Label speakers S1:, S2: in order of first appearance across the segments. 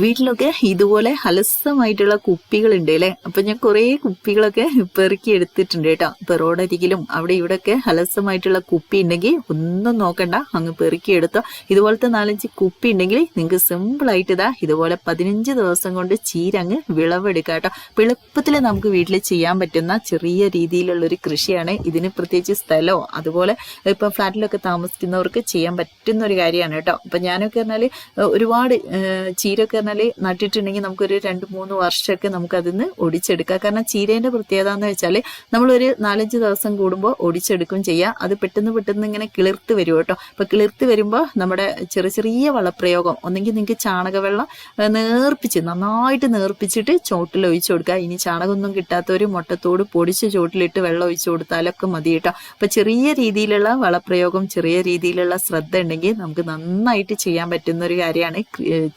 S1: വീട്ടിലൊക്കെ ഇതുപോലെ അലസമായിട്ടുള്ള കുപ്പികളുണ്ട് അല്ലേ? അപ്പൊ ഞാൻ കുറേ കുപ്പികളൊക്കെ പെറുക്കി എടുത്തിട്ടുണ്ട് കേട്ടോ. ഇപ്പൊ റോഡരികിലും അവിടെ ഇവിടെ ഒക്കെ അലസമായിട്ടുള്ള കുപ്പി ഉണ്ടെങ്കിൽ ഒന്നും നോക്കണ്ട. അങ്ങ് പെറുക്കി എടുത്തോ. ഇതുപോലത്തെ നാലഞ്ച് കുപ്പി ഉണ്ടെങ്കിൽ നിങ്ങൾക്ക് സിമ്പിൾ ആയിട്ട് ഇതാ ഇതുപോലെ പതിനഞ്ച് ദിവസം കൊണ്ട് ചീര അങ്ങ് വിളവെടുക്കാം കേട്ടോ. എളുപ്പത്തിൽ നമുക്ക് വീട്ടിൽ ചെയ്യാൻ പറ്റുന്ന ചെറിയ രീതിയിലുള്ള ഒരു കൃഷിയാണ്. ഇതിന് പ്രത്യേകിച്ച് സ്ഥലമോ അതുപോലെ ഇപ്പൊ ഫ്ലാറ്റിലൊക്കെ താമസിക്കുന്നവർക്ക് ചെയ്യാൻ പറ്റുന്ന ഒരു കാര്യമാണ് കേട്ടോ. അപ്പൊ ഞാനൊക്കെ പറഞ്ഞാൽ ഒരുപാട് ചീരൊക്കെ പറഞ്ഞാൽ നട്ടിട്ടുണ്ടെങ്കിൽ നമുക്കൊരു രണ്ട് മൂന്ന് വർഷമൊക്കെ നമുക്ക് അതിന്ന് ഒടിച്ചെടുക്കാം. കാരണം ചീരേന്റെ പ്രത്യേകത എന്ന് വെച്ചാൽ നമ്മളൊരു നാലഞ്ച് ദിവസം കൂടുമ്പോൾ ഒടിച്ചെടുക്കും ചെയ്യാം. അത് പെട്ടെന്ന് പെട്ടെന്ന് ഇങ്ങനെ കിളിർത്ത് വരും കേട്ടോ. അപ്പോൾ കിളിർത്ത് വരുമ്പോൾ നമ്മുടെ ചെറിയ ചെറിയ വളപ്രയോഗം ഒന്നെങ്കിൽ നിങ്ങൾക്ക് ചാണകവെള്ളം നേർപ്പിച്ച് നന്നായിട്ട് നേർപ്പിച്ചിട്ട് ചോട്ടിൽ ഒഴിച്ചു കൊടുക്കുക. ഇനി ചാണകമൊന്നും കിട്ടാത്തവർ മുട്ടത്തോട് പൊടിച്ച് ചോട്ടിലിട്ട് വെള്ളം ഒഴിച്ചു കൊടുത്താലൊക്കെ മതി കേട്ടോ. അപ്പൊ ചെറിയ രീതിയിലുള്ള വളപ്രയോഗം ചെറിയ രീതിയിലുള്ള ശ്രദ്ധ ഉണ്ടെങ്കിൽ നമുക്ക് നന്നായിട്ട് ചെയ്യാൻ പറ്റുന്ന ഒരു കാര്യമാണ്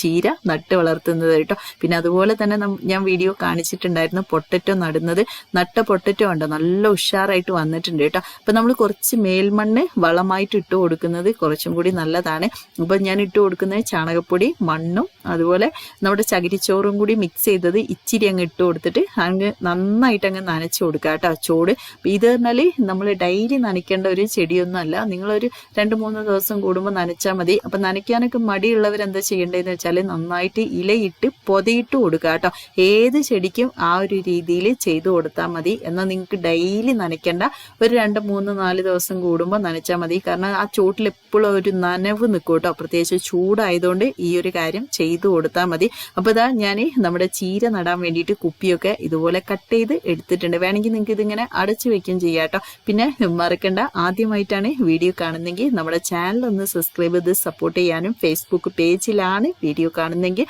S1: ചീര നട്ട് വളർത്തുന്നത് കേട്ടോ. പിന്നെ അതുപോലെ തന്നെ ഞാൻ വീഡിയോ കാണിച്ചിട്ടുണ്ടായിരുന്നു പൊട്ടറ്റോ നടുന്നത്. നട്ട പൊട്ടറ്റോ ഉണ്ടോ നല്ല ഉഷാറായിട്ട് വന്നിട്ടുണ്ട് കേട്ടോ. അപ്പൊ നമ്മൾ കുറച്ച് മേൽമണ്ണ് വളമായിട്ട് ഇട്ട് കൊടുക്കുന്നത് കുറച്ചും കൂടി നല്ലതാണ്. അപ്പൊ ഞാൻ ഇട്ട് കൊടുക്കുന്നത് ചാണകപ്പൊടി മണ്ണും അതുപോലെ നമ്മുടെ ചകിരിച്ചോറും കൂടി മിക്സ് ചെയ്തത് ഇച്ചിരി അങ്ങ് ഇട്ട് കൊടുത്തിട്ട് അങ്ങ് നന്നായിട്ട് അങ്ങ് നനച്ചു കൊടുക്കുക കേട്ടോ ചോട്. ഇത് പറഞ്ഞാൽ നമ്മൾ ഡെയിലി നനയ്ക്കേണ്ട ഒരു ചെടിയൊന്നും അല്ല. നിങ്ങളൊരു രണ്ട് മൂന്ന് ദിവസം കൂടുമ്പോൾ നനച്ചാൽ മതി. അപ്പൊ നനയ്ക്കാനൊക്കെ മടിയുള്ളവർ എന്താ ചെയ്യേണ്ടതെന്ന് വെച്ചാൽ നന്നായിട്ട് ഇലയിട്ട് പൊതയിട്ട് കൊടുക്കുക കേട്ടോ. ഏത് ചെടിക്കും ആ ഒരു രീതിയിൽ ചെയ്തു കൊടുത്താൽ മതി. എന്നാൽ നിങ്ങൾക്ക് ഡെയിലി നനയ്ക്കേണ്ട ഒരു രണ്ട് മൂന്ന് നാല് ദിവസം കൂടുമ്പോൾ നനച്ചാൽ മതി. കാരണം ആ ചോട്ടിൽ എപ്പോഴും ഒരു നനവ് നിൽക്കും കേട്ടോ. പ്രത്യേകിച്ച് ചൂടായതുകൊണ്ട് ഈ ഒരു കാര്യം ചെയ്തു കൊടുത്താൽ മതി. അപ്പോൾ ഇതാ ഞാൻ നമ്മുടെ ചീര നടാൻ വേണ്ടിയിട്ട് കുപ്പിയൊക്കെ ഇതുപോലെ കട്ട് ചെയ്ത് എടുത്തിട്ടുണ്ട്. വേണമെങ്കിൽ നിങ്ങൾക്ക് ഇതിങ്ങനെ അടച്ചു വെക്കുകയും ചെയ്യാം കേട്ടോ. പിന്നെ മറക്കണ്ട. ആദ്യമായിട്ടാണ് വീഡിയോ കാണുന്നെങ്കിൽ നമ്മുടെ ചാനൽ ഒന്ന് സബ്സ്ക്രൈബ് ചെയ്ത് സപ്പോർട്ട് ചെയ്യാനും ഫേസ്ബുക്ക് പേജിലാണ് വീഡിയോ കാണുന്നെങ്കിൽ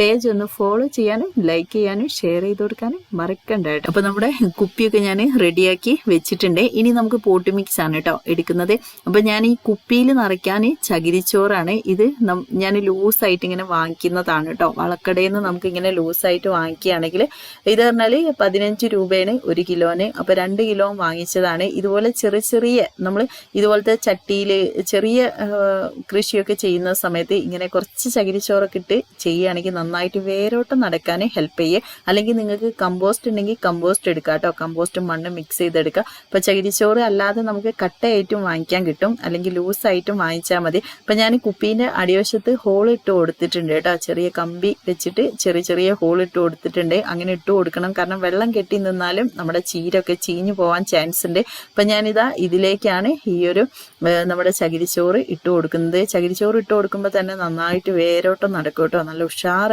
S1: പേജ് ഒന്ന് ഫോളോ ചെയ്യാനും ലൈക്ക് ചെയ്യാനും ഷെയർ ചെയ്ത് കൊടുക്കാനും മറക്കണ്ട കേട്ടോ. അപ്പൊ നമ്മുടെ കുപ്പിയൊക്കെ ഞാൻ റെഡിയാക്കി വെച്ചിട്ടുണ്ട്. ഇനി നമുക്ക് പോട്ട് മിക്സ് ആണ് കേട്ടോ എടുക്കുന്നത്. അപ്പൊ ഞാൻ ഈ കുപ്പിയിൽ നിറയ്ക്കാൻ ചകിരിച്ചോറാണ്. ഇത് ഞാൻ ലൂസ് ആയിട്ട് ഇങ്ങനെ വാങ്ങിക്കുന്നതാണ് കേട്ടോ. വളക്കടയിൽ നിന്ന് നമുക്ക് ഇങ്ങനെ ലൂസ് ലൂസായിട്ട് വാങ്ങിക്കുകയാണെങ്കിൽ ഇത് പറഞ്ഞാൽ പതിനഞ്ച് രൂപയാണ് ഒരു കിലോന്. അപ്പൊ രണ്ട് കിലോ വാങ്ങിച്ചതാണ്. ഇതുപോലെ ചെറിയ ചെറിയ നമ്മൾ ഇതുപോലത്തെ ചട്ടിയിൽ ചെറിയ കൃഷിയൊക്കെ ചെയ്യുന്ന സമയത്ത് ഇങ്ങനെ കുറച്ച് ചകിരിച്ചോറൊക്കെ ഇട്ട് ചെയ്യുകയാണെങ്കിൽ നന്നായിട്ട് വേരോട്ടം നടക്കാനേ ഹെൽപ്പ് ചെയ്യേ. അല്ലെങ്കിൽ നിങ്ങൾക്ക് കമ്പോസ്റ്റ് ഉണ്ടെങ്കിൽ കമ്പോസ്റ്റ് എടുക്കാം കേട്ടോ കമ്പോസ്റ്റ് മണ്ണ് മിക്സ് ചെയ്തെടുക്കുക അപ്പൊ ചകിരിച്ചോറ് അല്ലാതെ നമുക്ക് കട്ടയായിട്ടും വാങ്ങിക്കാൻ കിട്ടും. അല്ലെങ്കിൽ ലൂസായിട്ടും വാങ്ങിച്ചാൽ മതി. അപ്പൊ ഞാൻ കുപ്പീന്റെ അടിവശത്ത് ഹോൾ ഇട്ട് കൊടുത്തിട്ടുണ്ട് കേട്ടോ ചെറിയ കമ്പി വെച്ചിട്ട് ചെറിയ ചെറിയ ഹോൾ ഇട്ട് കൊടുത്തിട്ടുണ്ട്. അങ്ങനെ ഇട്ട് കൊടുക്കണം. കാരണം വെള്ളം കെട്ടി നിന്നാലും നമ്മുടെ ചീരൊക്കെ ചീഞ്ഞു പോകാൻ ചാൻസ് ഉണ്ട്. അപ്പൊ ഞാനിതാ ഇതിലേക്കാണ് ഈ ഒരു നമ്മുടെ ചകിരിച്ചോറ് ഇട്ട് കൊടുക്കുന്നത്. ചകിരിച്ചോറ് ഇട്ട് കൊടുക്കുമ്പോൾ തന്നെ നന്നായിട്ട് വേരോട്ടം നടക്കും കേട്ടോ നല്ല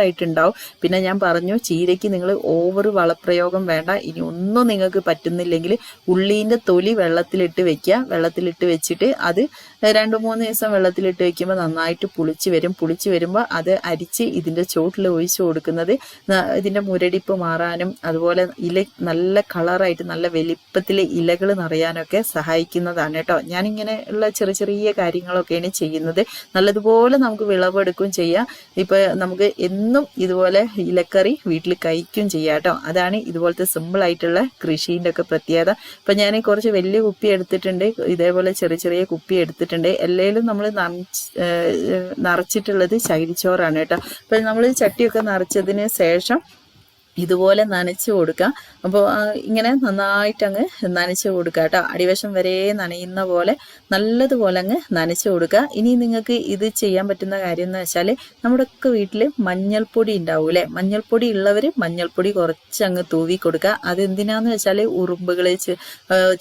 S1: ഉഷാറായിട്ടുണ്ടാവും പിന്നെ ഞാൻ പറഞ്ഞു ചീരയ്ക്ക് നിങ്ങൾ ഓവർ വളപ്രയോഗം വേണ്ട. ഇനി ഒന്നും നിങ്ങൾക്ക് പറ്റുന്നില്ലെങ്കിൽ ഉള്ളീന്റെ തൊലി വെള്ളത്തിലിട്ട് വെക്കുക. വെള്ളത്തിലിട്ട് വെച്ചിട്ട് അത് രണ്ട് മൂന്ന് ദിവസം വെള്ളത്തിലിട്ട് വെക്കുമ്പോൾ നന്നായിട്ട് പുളിച്ച് വരും. പുളിച്ച് വരുമ്പോൾ അത് അരിച്ച് ഇതിന്റെ ചോട്ടിൽ ഒഴിച്ചു കൊടുക്കുന്നത് ഇതിന്റെ മുരടിപ്പ് മാറാനും അതുപോലെ ഇല നല്ല കളറായിട്ട് നല്ല വലിപ്പത്തിൽ ഇലകൾ നിറയാനൊക്കെ സഹായിക്കുന്നതാണ് കേട്ടോ. ഞാനിങ്ങനെ ഉള്ള ചെറിയ ചെറിയ കാര്യങ്ങളൊക്കെയാണ് ചെയ്യുന്നത്. നല്ലതുപോലെ നമുക്ക് വിളവെടുക്കുകയും ചെയ്യാം. ഇപ്പം നമുക്ക് എന്നും ഇതുപോലെ ഇലക്കറി വീട്ടിൽ കഴിക്കും ചെയ്യാട്ടോ അതാണ് ഇതുപോലത്തെ സിമ്പിൾ ആയിട്ടുള്ള കൃഷീന്റെ ഒക്കെ പ്രത്യേകത. ഇപ്പം ഞാൻ കുറച്ച് വലിയ കുപ്പി എടുത്തിട്ടുണ്ട്. ഇതേപോലെ ചെറിയ ചെറിയ കുപ്പി എടുത്തിട്ടുണ്ട്. എല്ലാവരും നമ്മൾ നിറച്ചിട്ടുള്ളത് ചകിരിച്ചോറാണ് കേട്ടോ. അപ്പം നമ്മൾ ചട്ടിയൊക്കെ നിറച്ചതിന് ശേഷം ഇതുപോലെ നനച്ച് കൊടുക്കുക അപ്പോൾ ഇങ്ങനെ നന്നായിട്ട് അങ്ങ് നനച്ച് കൊടുക്കുക കേട്ടോ. അടിവശം വരെ നനയുന്ന പോലെ നല്ലതുപോലെ അങ്ങ് നനച്ച് കൊടുക്കുക. ഇനി നിങ്ങൾക്ക് ഇത് ചെയ്യാൻ പറ്റുന്ന കാര്യം എന്ന് വെച്ചാൽ നമ്മുടെയൊക്കെ വീട്ടിൽ മഞ്ഞൾപ്പൊടി ഉണ്ടാവും അല്ലേ? മഞ്ഞൾപ്പൊടി ഉള്ളവർ മഞ്ഞൾപ്പൊടി കുറച്ച് അങ്ങ് തൂവി കൊടുക്കുക. അതെന്തിനാന്ന് വെച്ചാൽ ഉറുമ്പുകൾ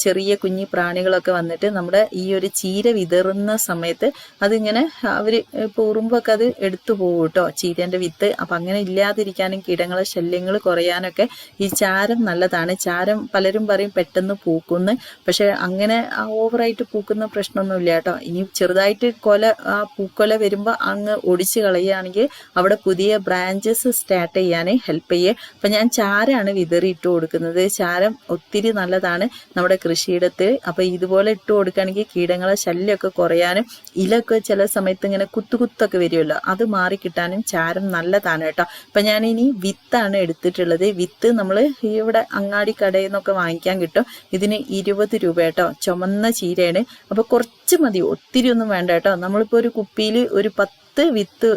S1: ചെറിയ കുഞ്ഞി പ്രാണികളൊക്കെ വന്നിട്ട് നമ്മുടെ ഈ ഒരു ചീര വിതറുന്ന സമയത്ത് അതിങ്ങനെ അവർ ഇപ്പോൾ ഉറുമ്പൊക്കെ അത് എടുത്തു പോകും കേട്ടോ ചീരേന്റെ വിത്ത്. അപ്പം അങ്ങനെ ഇല്ലാതിരിക്കാനും കീടങ്ങളെ ശല്യങ്ങൾ കുറയാനൊക്കെ ഈ ചാരം നല്ലതാണ്. ചാരം പലരും പറയും പെട്ടെന്ന് പൂക്കുന്നു. പക്ഷെ അങ്ങനെ ഓവറായിട്ട് പൂക്കുന്ന പ്രശ്നമൊന്നുമില്ല കേട്ടോ. ഇനി ചെറുതായിട്ട് കൊല ആ പൂക്കൊല വരുമ്പോൾ അങ്ങ് ഒടിച്ച് കളയുകയാണെങ്കിൽ അവിടെ പുതിയ ബ്രാഞ്ചസ് സ്റ്റാർട്ട് ചെയ്യാൻ ഹെൽപ്പ് ചെയ്യേ. അപ്പം ഞാൻ ചാരമാണ് വിതറി ഇട്ട് കൊടുക്കുന്നത്. ചാരം ഒത്തിരി നല്ലതാണ് നമ്മുടെ കൃഷിയിടത്ത് അപ്പോൾ ഇതുപോലെ ഇട്ട് കൊടുക്കുകയാണെങ്കിൽ കീടങ്ങളെ ശല്യമൊക്കെ കുറയാനും ഇലൊക്കെ ചില സമയത്ത് ഇങ്ങനെ കുത്തുകുത്തൊക്കെ വരുമല്ലോ അത് മാറി കിട്ടാനും ചാരം നല്ലതാണ് കേട്ടോ. അപ്പം ഞാനിനി വിത്താണ് എടുത്തിട്ടുള്ളത് വിത്ത് നമ്മൾ ഇവിടെ അങ്ങാടി കടയിൽ നിന്നൊക്കെ വാങ്ങിക്കാൻ കിട്ടും. ഇതിന് ഇരുപത് രൂപ കേട്ടോ. ചുമന്ന ചീരയാണ്. അപ്പോൾ കുറച്ച് മതി. ഒത്തിരി ഒന്നും വേണ്ട കേട്ടോ. നമ്മളിപ്പോൾ ഒരു കുപ്പിയിൽ ഒരു പത്ത് പത്ത് വിത്ത്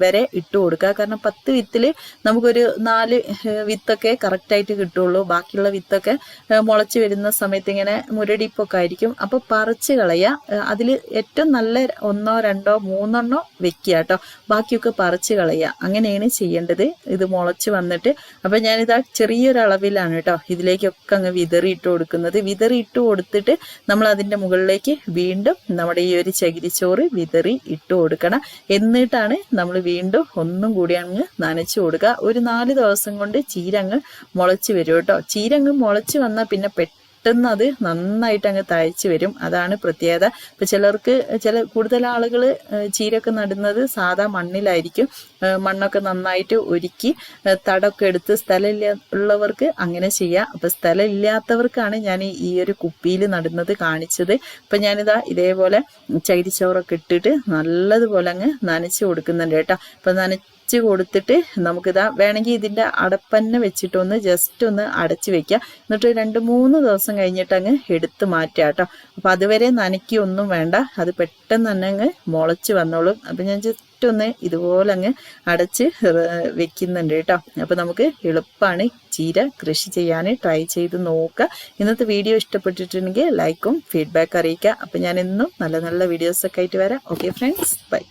S1: വരെ ഇട്ട് കൊടുക്കുക. കാരണം പത്ത് വിത്തിൽ നമുക്കൊരു നാല് വിത്തൊക്കെ കറക്റ്റായിട്ട് കിട്ടുള്ളൂ. ബാക്കിയുള്ള വിത്തൊക്കെ മുളച്ച് വരുന്ന സമയത്ത് ഇങ്ങനെ മുരടിപ്പൊക്കെ ആയിരിക്കും. അപ്പോൾ പറിച്ച് കളയുക. അതിൽ ഏറ്റവും നല്ല ഒന്നോ രണ്ടോ മൂന്നെണ്ണോ വെക്കുക കേട്ടോ. ബാക്കിയൊക്കെ പറിച്ച് കളയുക. അങ്ങനെയാണ് ചെയ്യേണ്ടത്. ഇത് മുളച്ച് വന്നിട്ട്. അപ്പം ആ അളവിലാണ് കേട്ടോ ഇതിലേക്കൊക്കെ അങ്ങ് വിതറിയിട്ട് കൊടുക്കുന്നത്. വിതറിയിട്ട് കൊടുത്തിട്ട് നമ്മൾ അതിന്റെ മുകളിലേക്ക് വീണ്ടും നമ്മുടെ ഈ ഒരു ചകിരിച്ചോറ് വിതറി ഇട്ട് കൊടുക്കണം. എന്നിട്ടാണ് നമ്മൾ വീണ്ടും ഒന്നും കൂടി അങ്ങ് നനച്ചു കൊടുക്കുക. ഒരു നാല് ദിവസം കൊണ്ട് ചീരങ്ങ് മുളച്ച് വരും കേട്ടോ. ചീരങ്ങ് മുളച്ച് വന്നാൽ പിന്നെ പെട്ടെന്ന് അത് നന്നായിട്ട് അങ്ങ് തഴച്ചു വരും. അതാണ് പ്രത്യേകത. ഇപ്പം ചിലർക്ക് ചില കൂടുതൽ ആളുകൾ ചീരൊക്കെ നടുന്നത് സാധാ മണ്ണിലായിരിക്കും. മണ്ണൊക്കെ നന്നായിട്ട് ഒരുക്കി തടമൊക്കെ എടുത്ത് സ്ഥലമില്ല ഉള്ളവർക്ക് അങ്ങനെ ചെയ്യാം. അപ്പം സ്ഥലമില്ലാത്തവർക്കാണ് ഞാൻ ഈ- ഒരു കുപ്പിയിൽ നടുന്നത് കാണിച്ചത്. അപ്പം ഞാനിതാ ഇതേപോലെ ചകിരിച്ചോറൊക്കെ ഇട്ടിട്ട് നല്ലതുപോലെ അങ്ങ് നനച്ച് കൊടുക്കുന്നുണ്ട് കേട്ടോ. അപ്പം നനച്ച് കൊടുത്തിട്ട് നമുക്കിതാ വേണമെങ്കിൽ ഇതിന്റെ അടപ്പന്നെ വെച്ചിട്ടൊന്ന് ജസ്റ്റ് ഒന്ന് അടച്ച് വെക്കുക എന്നിട്ട് രണ്ട് മൂന്ന് ദിവസം കഴിഞ്ഞിട്ട് അങ്ങ് എടുത്ത് മാറ്റുക കേട്ടോ. അപ്പം അതുവരെ നനയ്ക്കൊന്നും വേണ്ട. അത് പെട്ടെന്ന് തന്നെ അങ്ങ് മുളച്ച് വന്നോളും. അപ്പം ഞാൻ ജസ്റ്റ് ഒന്ന് ഇതുപോലെ അങ്ങ് അടച്ച് വെക്കുന്നുണ്ട് കേട്ടോ. അപ്പം നമുക്ക് എളുപ്പമാണ് ചീര കൃഷി ചെയ്യാൻ ട്രൈ ചെയ്ത് നോക്കുക ഇന്നത്തെ വീഡിയോ ഇഷ്ടപ്പെട്ടിട്ടുണ്ടെങ്കിൽ ലൈക്കും ഫീഡ്ബാക്ക് അറിയിക്കുക അപ്പം ഞാൻ എന്നും നല്ല നല്ല വീഡിയോസൊക്കെ ആയിട്ട് വരാം. Okay friends bye